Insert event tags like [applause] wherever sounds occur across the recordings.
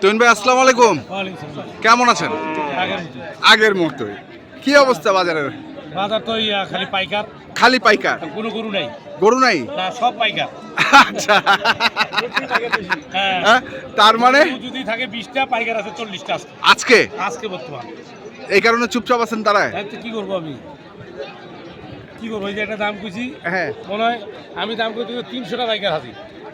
তুহিন ভাই আসসালামু আলাইকুম। কেমন আছেন? আগের মতো। কি অবস্থা বাজারের? বাজার তো খালি পাইকার। খালি পাইকার? কোনো গরু নাই। গরু নাই? না সব পাইকার। আচ্ছা। হ্যাঁ। হ্যাঁ, তার মানে? যদি থাকে বিশটা পাইকার আছে চল্লিশটা আজকে। আজকে? বর্তমান। এই কারণে চুপচাপ আছেন তারা? কি করব আমি? কি করব? এই যে একটা দাম কইছি হ্যাঁ। মনে হয় আমি দাম করতে তিনশোটা পাইকার হাজি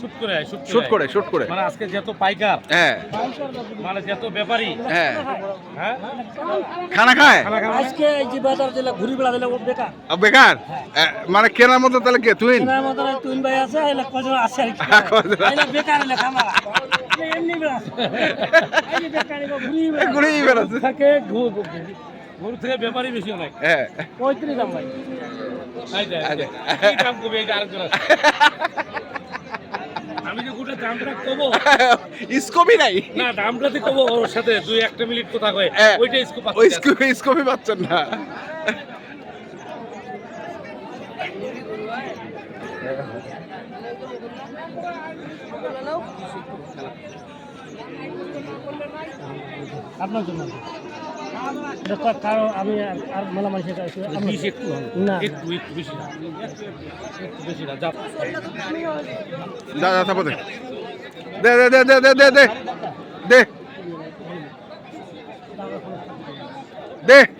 শুট করে শুট শুট করে। শুট করে। মানে আজকে যত পাইকার হ্যাঁ। মানে যত ব্যাপারী হ্যাঁ। হ্যাঁ? খানা খায়? আজকে এই যে বাজার দিলে ঘুরি বেড়া দিলে বেকার। বেকার? মানে কেনার মতো তাহলে কে তুই কেনার মতন আর তুইন ভাই আছে এলে কজন আছে আর কি? কজন আছে। এলে বেকার এলে খামা এমনি বেড়া [laughs] এই যে ঘুরি বেড়া বেড়াচ্ছে। থাকে ঘু- ঘু- ঘু- গরু থেকে ব্যাপারী বেশি অনেক। হ্যাঁ। পঁয়ত্রিশ দাম ভাই। এই দাম কমে যে আরেকজন আমি যে গোটা দামটা নাই। না দামটা তো ওর সাথে দুই একটা মিনিট কথা কয় হ্যাঁ। ওইটা স্কোপ ওই স্কোপি স্কোপই পাচ্ছেন না। আপনার জন্য। আমি আর- মেলা মানুষের একটু না। একটু একটু বেশি না। একটু বেশি না যা। যা দে। দে দে দে দে দে দে। দে। দে।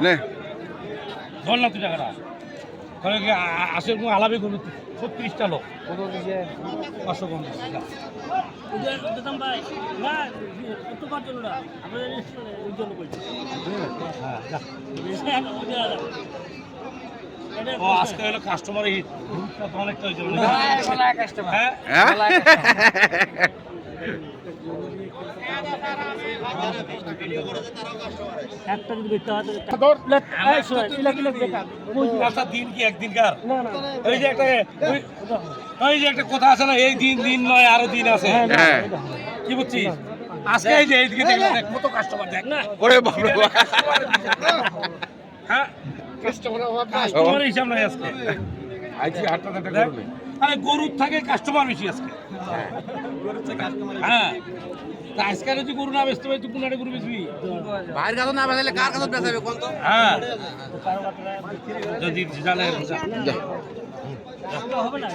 নে। ধর না তুই টাকাটা। তাহলে কি আসে কোনো আলাপে করবি ছত্রিশটা লোক। কত দিছে? পাঁচশো পঞ্চাশ হ্যাঁ, [laughs] ও হলো কাস্টমার হিট অনেকটা মানে। হ্যাঁ একটা যদি হয় ইলাক ইলাক বেকার। আচ্ছা দিন কি একদিন কার? না, না। ওই যে একটা ওই- যে একটা কথা আছে না এই দিন দিন নয় আরও দিন আছে। হ্যাঁ কি বুঝছিস? আজকে এই যে এইদিকে দেখলাম দেখ, কত কাস্টমার দেখ। না। ওরে বাবা। হ্যাঁ? কাস্টমার হিসাব নাই আজকে। দেখ, আরে গরুর থাকে কাস্টমার বেশি আজকে। হ্যাঁ। তা আজকে যদি গরু না বেচতে পারি তুই কোন গরু বেচবি? বাইরের কাছে না বেচালে কার কাছে বেচাবে কোন তো হ্যাঁ। যদি জানে হবে না।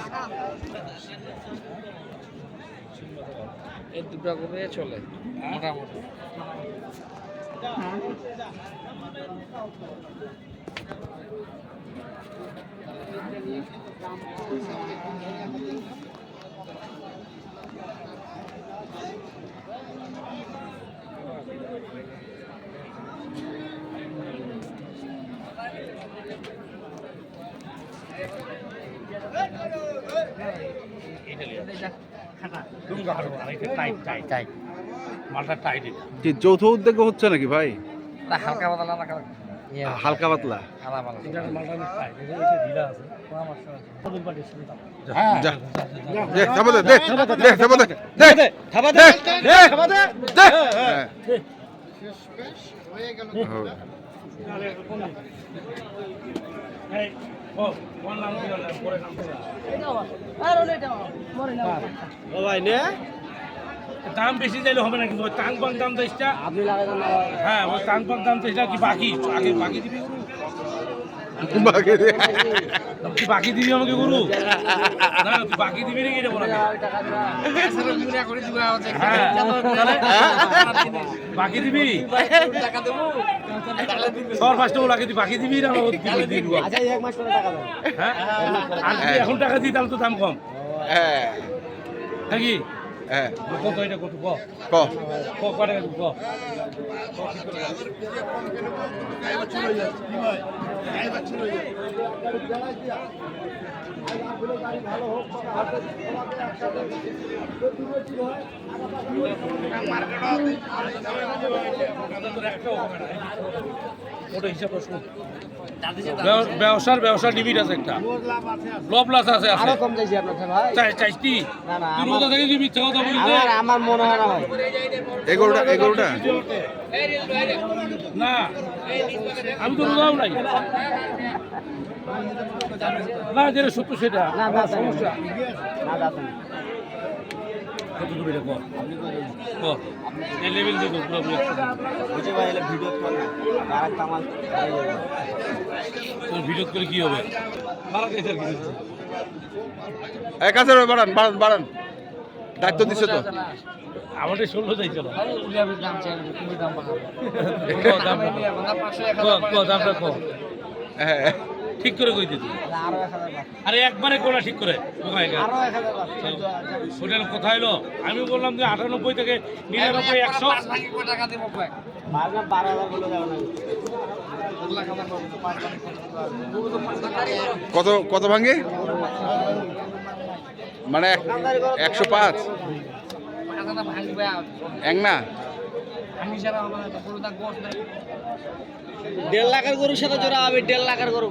এই দুটো করে চলে মোটামুটি। টাইট টাইট যৌথ উদ্যোগ হচ্ছে নাকি ভাই? হালকা পাতলা হালকা পাতলা। হয়ে। ও নাম দিল দাম বেশি চাইলে হবে না কিন্তু ওই টাং পাং দাম দেশটা আপনি হ্যাঁ ওই টাং পাং দাম দেশটা কি বাকি? আগে বাকি দিবি? বাকি দে। তুই বাকি দিবি আমাকে গরু? না তুই বাকি দিবি নাকি এটা বলা বাকি দিবি? সর পাঁচটা ওলাকে তুই বাকি দিবি না বল? হ্যাঁ? আর এখন টাকা দিই তাহলে তো দাম কম। হ্যাঁ। নাকি? হ্যাঁ। কত এটা কত ক। ক ক ক টাকা দিব, ক ওটা হিসাবটা শোন। ব্যব- ব্যবসার ব্যবসার লিমিট আছে একটা। লব লাস আছে আছে। কম চাইছি আপনার কাছে ভাই। চাই চাইছি। না, না, তুই কোথা থেকে মিথ্যা কথা বলিস আমার আমার মনে হয় না ভাই। এগারোটা এগারোটা না। আমি তো রোজাও নাই। না যেটা সত্য সেটা। না না সমস্যা। না দাদা কত দূর এটা কর কর এই লেভেল দিয়ে পুরো। বুঝে ভাই এলে ভিডিও কর না আর একটা তোর ভিডিও করে কি হবে? মারা গেছে আর কি এক হাজার বাড়ান বাড়ান বাড়ান। দায়িত্ব দিচ্ছে তো। আমাদের ষোলো যাই চলো। দাম দাম বাড়াবো ঠিক করে কই দিতি? আরও একবারে কোনা ঠিক করে। হোটেল কোথায় এলো আমি বললাম যে আটানব্বই থেকে নিরানব্বই একশো। কত কত ভাঙে মানে এক- একশো পাঁচ। এক না? দেড় লাখের গরুর সাথে জোড়া হবে দেড় লাখের গরু।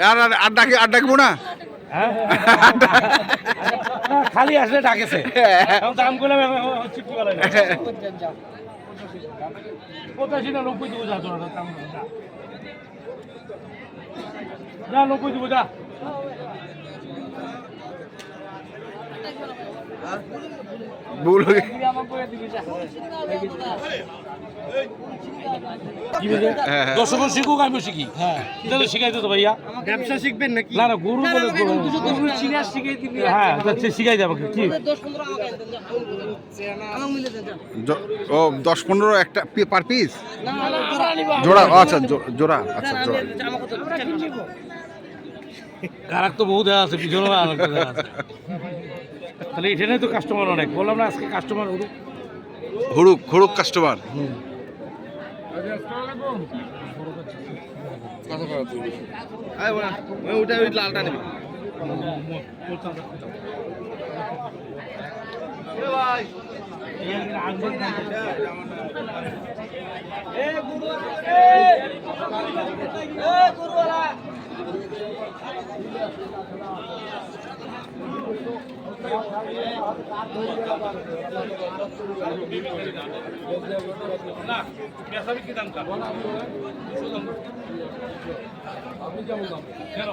আর আর ডাকি আর ডাকবো না হ্যাঁ? [laughs] খালি আসলে ডাকেছে দাম করলাম পঁচাশি না নব্বই দেবো যা তোর দাম। যা নব্বই দেবো যা ভুল হয়ে বলে? হ্যাঁ, হ্যাঁ। দর্শক শিখুক আমি শিখি। হ্যাঁ। তাহলে শিখাইতে তো ভাইয়া। ব্যবসা শিখবেন নাকি? না না গরু বলে গরু দিবি হ্যাঁ শিখাই দেবো কি? ও দশ পনেরো একটা পার পিস জোড়া আচ্ছা জোড়া আচ্ছা জোড়া। কারাক তো বহু দেওয়া আছে পিছনে দেওয়া আছে। তাহলে এখানে তো কাস্টমার অনেক। বললাম না আজকে কাস্টমার হুড়ুক হুড়ুক কাস্টমার ওটা ওই লালটা নেবে। না বেসাবি কি দাম কেন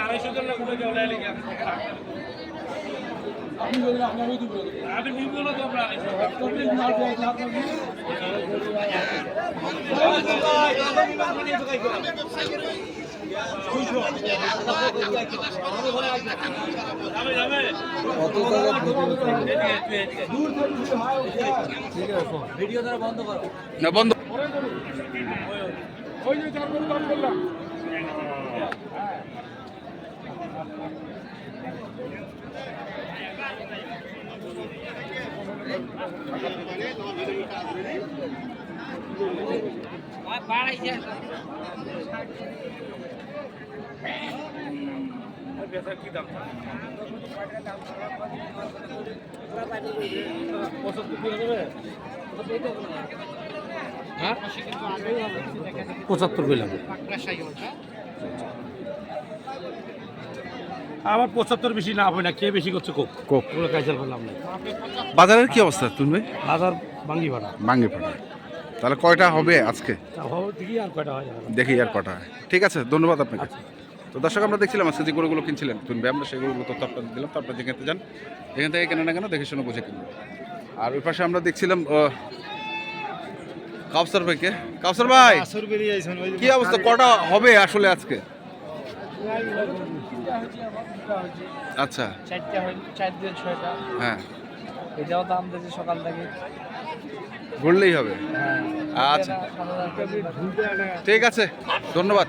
আড়াইশো জন না আমি নিব না বন্ধ ওই যে চার করলাম কি দাম পঁচাত্তর কইলাম। আমার পঁচাত্তর বেশি না হবে না কে বেশি করছে কোক? কোক। ওগুলো কাইসাল করলাম না বাজারের কি অবস্থা তুমি ভাই? হাজার বাঙ্গি ভাড়া ভাঙ্গি ফাটা তাহলে কয়টা হবে আজকে? তা হবে দেখি আর কয়টা হয়। জানা নেই। দেখি আর কটা হয়। ঠিক আছে ধন্যবাদ আপনাকে। তো দর্শক আমরা দেখছিলাম আজকে যে গরুগুলো কিনছিলেন তুমি আমরা সেই গরুগুলো তথ্য আপনাদের দিলাম তো তারপরে যেখানে যান যেখান থেকে কেন না কেন দেখে শুনে বুঝে কিনবেন আর ওই পাশে আমরা দেখছিলাম আহ, কাউসার ভাইকে। কাউসার ভাই কি অবস্থা কটা হবে আসলে আজকে? আচ্ছা। চারটা হয় চার দিয়ে ছয়টা। হ্যাঁ। এটাও দাম দিয়েছে সকাল থেকে। ঘুরলেই হবে। হ্যাঁ। আচ্ছা। ঠিক আছে ধন্যবাদ।